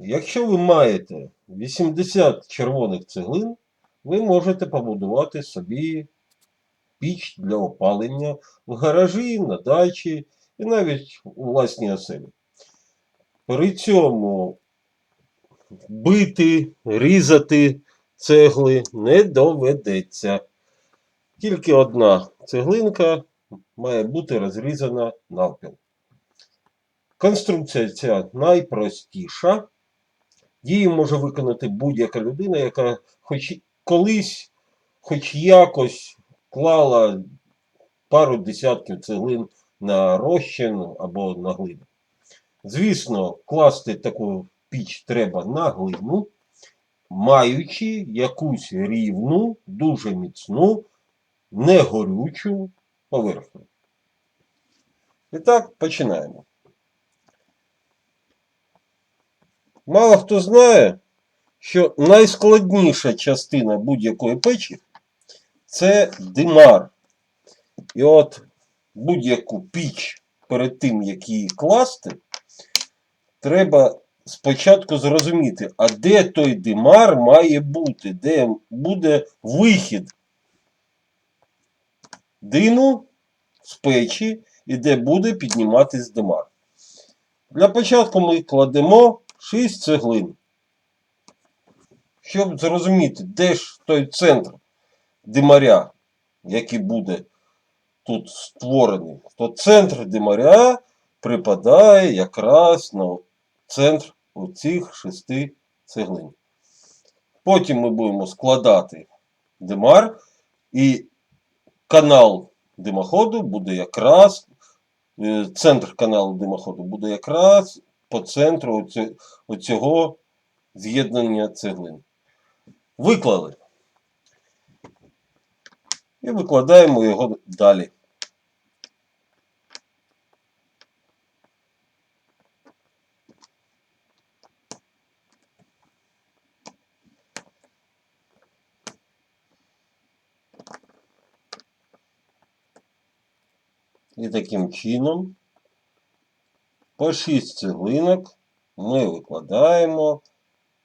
Якщо ви маєте 80 червоних цеглин, ви можете побудувати собі піч для опалення в гаражі, на дачі і навіть у власній оселі. При цьому бити, різати цегли не доведеться. Тільки одна цеглинка має бути розрізана навпіл. Конструкція ця найпростіша. Її може виконати будь-яка людина, яка хоч колись, хоч якось клала пару десятків цеглин на розчин або на глину. Звісно, класти таку піч треба на глину, маючи якусь рівну, дуже міцну, не горючу поверхню. І так, починаємо. Мало хто знає, що найскладніша частина будь-якої печі це димар. І от будь-яку піч перед тим, як її класти, треба спочатку зрозуміти, а де той димар має бути, де буде вихід диму з печі і де буде підніматись димар. Для початку ми кладемо 6 цеглин. Щоб зрозуміти, де ж той центр димаря, який буде тут створений, то центр димаря припадає якраз на центр оцих шести цеглин. Потім ми будемо складати димар, і канал димоходу буде якраз, е, центр каналу димоходу буде якраз по центру оцього з'єднання цеглин. Виклали. І викладаємо його далі. І таким чином по 6 цеглинок ми викладаємо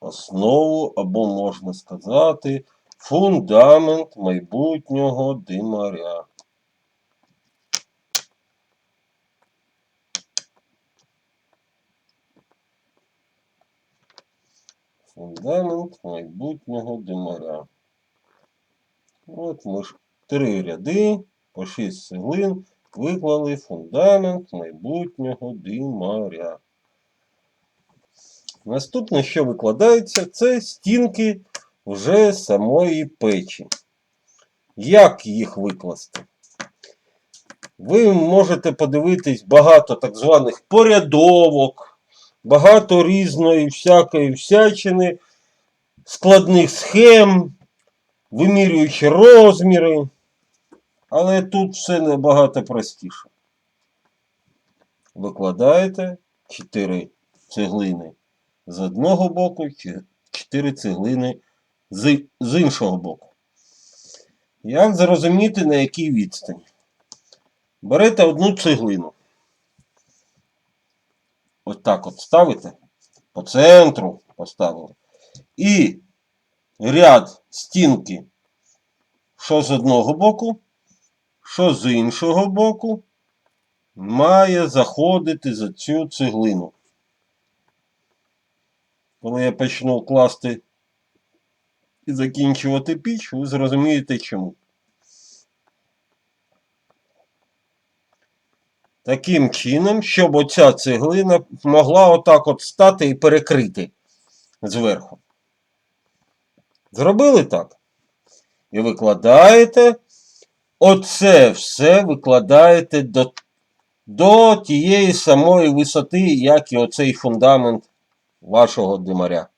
основу, або можна сказати, фундамент майбутнього димаря. Фундамент майбутнього димаря. От ми ж три ряди по 6 цеглин виклали фундамент майбутнього димаря. Наступне, що викладається, це стінки вже самої печі. Як їх викласти? Ви можете подивитись багато так званих порядовок, багато різної всякої всячини, складних схем, вимірюючи розміри. Але тут все набагато простіше. Викладаєте 4 цеглини з одного боку, 4 цеглини з, з іншого боку. Як зрозуміти, на якій відстані? Берете одну цеглину. Ось так от ставите. По центру поставили. І ряд стінки, що з одного боку, що з іншого боку, має заходити за цю цеглину. Коли я почну класти і закінчувати піч, ви зрозумієте чому. Таким чином, щоб оця цеглина могла отак от стати і перекрити зверху. Зробили так? І викладаєте. Оце все викладаєте до, до тієї самої висоти, як і оцей фундамент вашого димаря.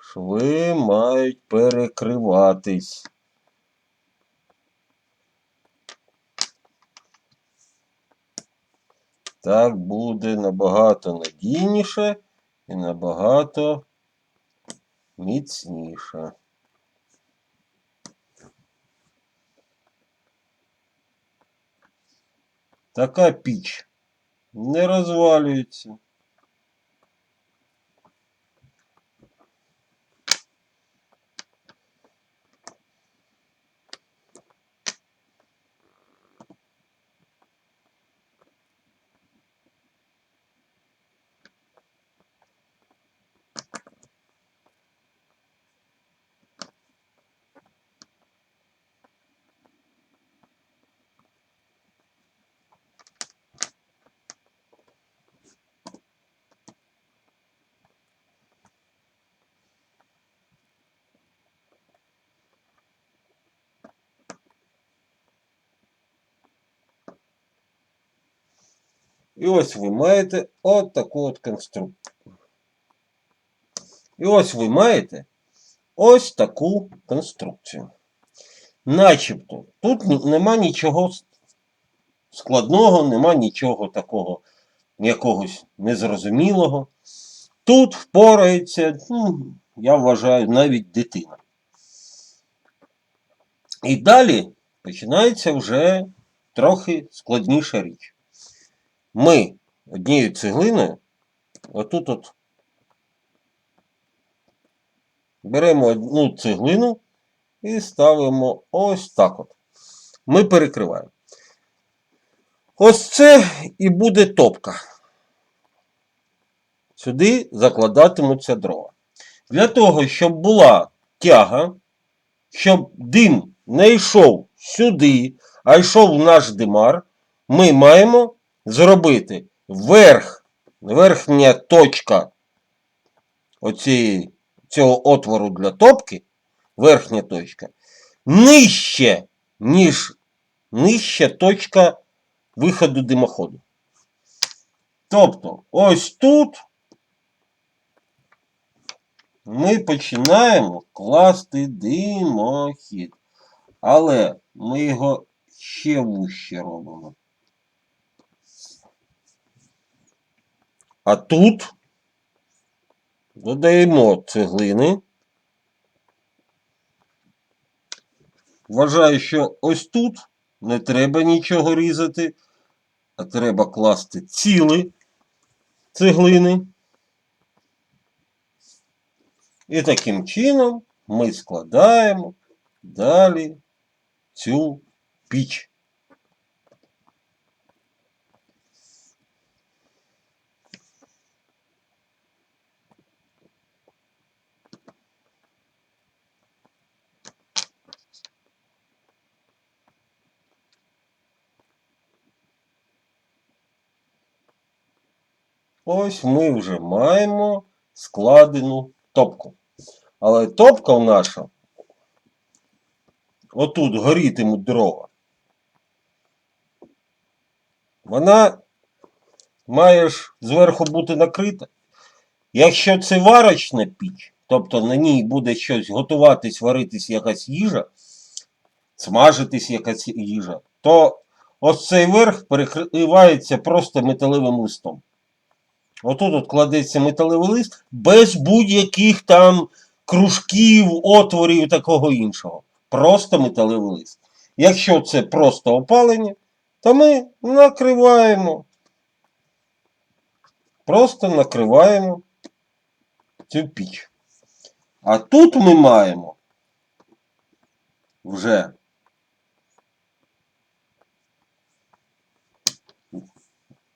Шви мають перекриватись. Так буде набагато надійніше і набагато міцніше. Така піч не розвалюється. І ось ви маєте от таку от конструкцію. І ось ви маєте ось таку конструкцію. Начебто, тут нема нічого складного, нема нічого такого якогось незрозумілого. Тут впорається, ну, я вважаю, навіть дитина. І далі починається вже трохи складніша річ. Ми однією цеглиною, отут от беремо одну цеглину і ставимо ось так от. Ми перекриваємо. Ось це і буде топка. Сюди закладатимуться дрова. Для того, щоб була тяга, щоб дим не йшов сюди, а йшов в наш димар, ми маємо зробити верх, верхня точка оцієї, цього отвору для топки, верхня точка, нижче, ніж нижча точка виходу димоходу. Тобто, ось тут ми починаємо класти димохід. Але ми його ще вужче робимо. А тут додаємо цеглини. Вважаю, що ось тут не треба нічого різати, а треба класти ціли цеглини. І таким чином ми складаємо далі цю піч. Ось ми вже маємо складену топку. Але топка наша, отут горітимуть дрова. Вона має ж зверху бути накрита. Якщо це варочна піч, тобто на ній буде щось готуватись, варитись якась їжа, смажитись якась їжа, то ось цей верх перекривається просто металевим листом. Отут от кладеться металевий лист без будь-яких там кружків, отворів і такого іншого. Просто металевий лист. Якщо це просто опалення, то ми накриваємо. Просто накриваємо цю піч. А тут ми маємо вже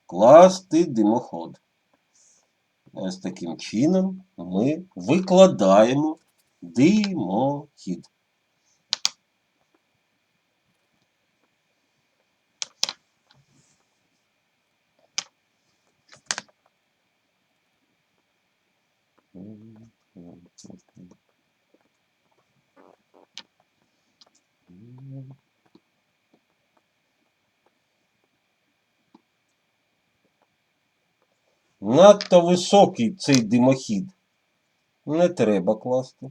класти димоход. Ось таким чином ми викладаємо димохід. Надто високий цей димохід. Не треба класти.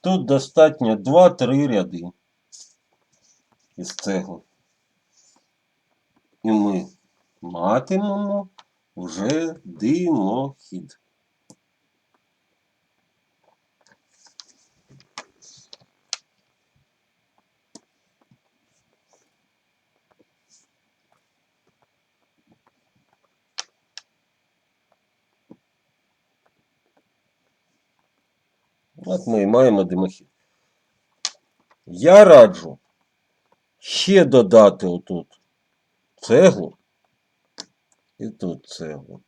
Тут достатньо 2-3 ряди із цегли. І ми матимемо вже димохід. От ми і маємо димохід. Я раджу ще додати отут цеглу і тут цеглу.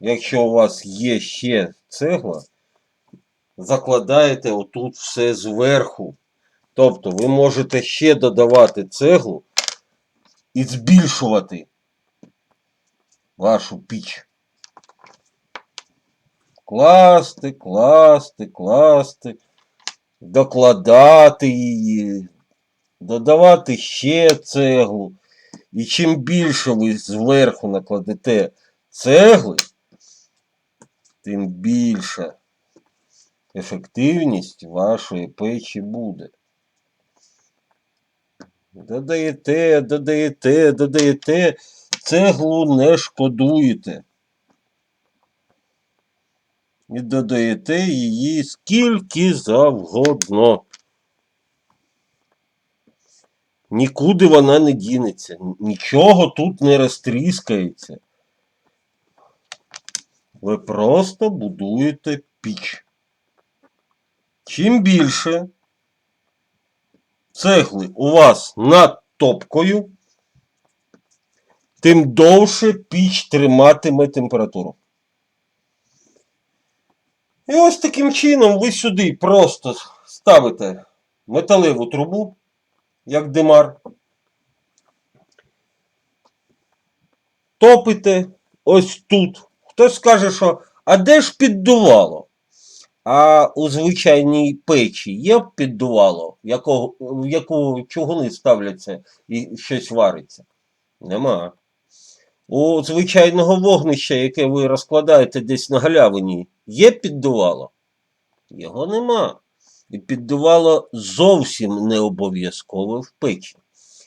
Якщо у вас є ще цегла, закладаєте отут все зверху. Тобто ви можете ще додавати цеглу і збільшувати вашу піч. Класти, класти, класти, докладати її, додавати ще цеглу. І чим більше ви зверху накладете цегли, тим більша ефективність вашої печі буде. Додаєте, додаєте, додаєте, цеглу не шкодуєте. І додаєте її скільки завгодно. Нікуди вона не дінеться, нічого тут не розтріскається. Ви просто будуєте піч. Чим більше цегли у вас над топкою, тим довше піч триматиме температуру. І ось таким чином ви сюди просто ставите металеву трубу, як димар. Топите ось тут. Хтось скаже, що а де ж піддувало? А у звичайній печі є піддувало, в якого, яку чугуни ставляться і щось вариться? Нема. У звичайного вогнища, яке ви розкладаєте десь на галявині, є піддувало? Його нема. І піддувало зовсім не обов'язково в печі.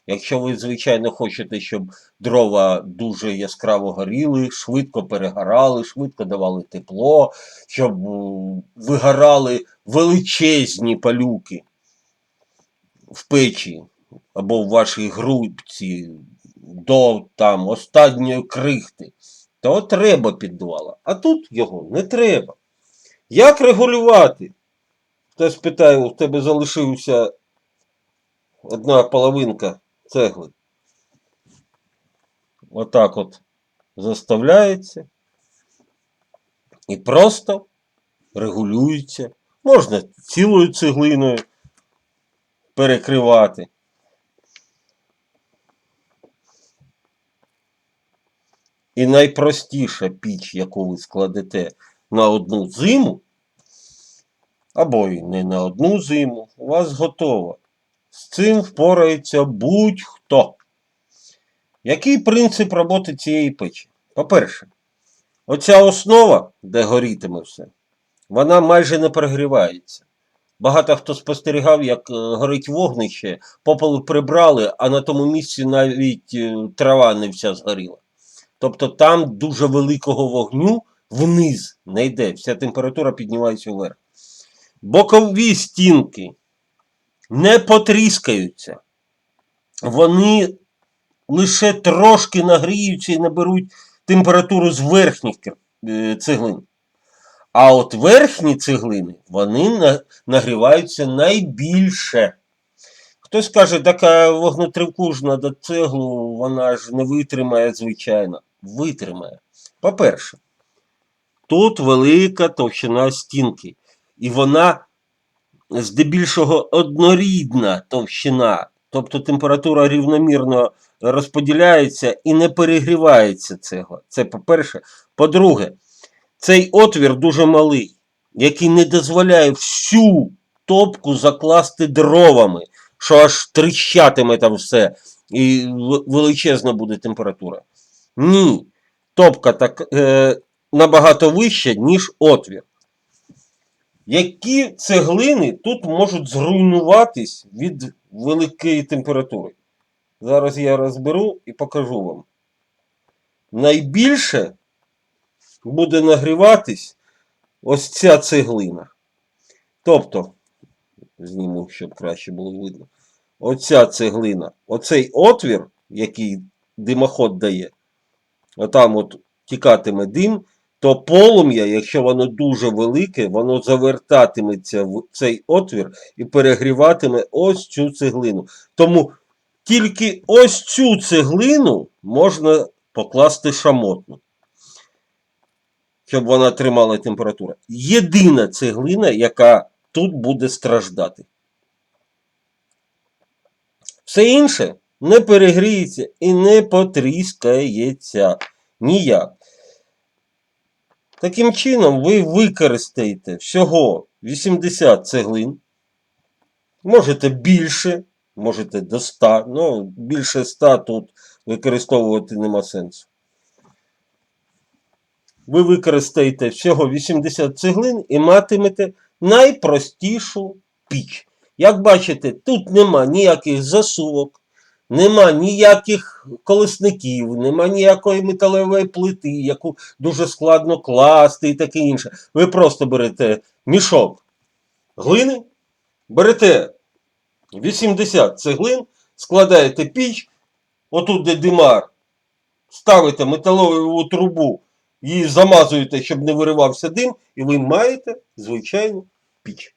Якщо ви, звичайно, хочете, щоб дрова дуже яскраво горіли, швидко перегорали, швидко давали тепло, щоб м, вигорали величезні палюки в печі або в вашій грубці до там останньої крихти, то треба піддувало. А тут його не треба. Як регулювати? Хтось питає, у тебе залишився одна половинка цегли. Отак от заставляється і просто регулюється. Можна цілою цеглиною перекривати. І найпростіша піч, яку ви складете на одну зиму, або й не на одну зиму, у вас готова. З цим впорається будь-хто. Який принцип роботи цієї печі? По-перше, оця основа, де горітиме все, вона майже не перегрівається. Багато хто спостерігав, як е, горить вогнище, попел прибрали, а на тому місці навіть е, трава не вся згоріла. Тобто там дуже великого вогню вниз не йде, вся температура піднімається вверх. Бокові стінки не потріскаються. Вони лише трошки нагріються і наберуть температуру з верхніх е, цеглин. А от верхні цеглини, вони нагріваються найбільше. Хтось каже, така вогнетривкужна до цеглу, вона ж не витримає, звичайно. Витримає. По-перше, тут велика товщина стінки. І вона здебільшого однорідна товщина. Тобто температура рівномірно розподіляється і не перегрівається цегла. Це по-перше. По-друге, цей отвір дуже малий, який не дозволяє всю топку закласти дровами, що аж тріщатиме там все, і величезна буде температура. Ні. Топка так е, набагато вища, ніж отвір. Які цеглини тут можуть зруйнуватись від великої температури? Зараз я розберу і покажу вам. Найбільше буде нагріватись ось ця цеглина. Тобто, зніму, щоб краще було видно. Оця цеглина, оцей отвір, який димоход дає, отам от тікатиме дим, то полум'я, якщо воно дуже велике, воно завертатиметься в цей отвір і перегріватиме ось цю цеглину. Тому тільки ось цю цеглину можна покласти шамотно, щоб вона тримала температуру. Єдина цеглина, яка тут буде страждати. Все інше не перегріється і не потріскається ніяк. Таким чином, ви використаєте всього 80 цеглин. Можете більше, можете до 100, ну більше 100 тут використовувати нема сенсу. Ви використаєте всього 80 цеглин і матимете найпростішу піч. Як бачите, тут нема ніяких засувок, нема ніяких колесників, нема ніякої металевої плити, яку дуже складно класти і таке інше. Ви просто берете мішок глини, берете 80 цеглин, складаєте піч, отут де димар, ставите металову трубу, її замазуєте, щоб не виривався дим, і ви маєте звичайну піч.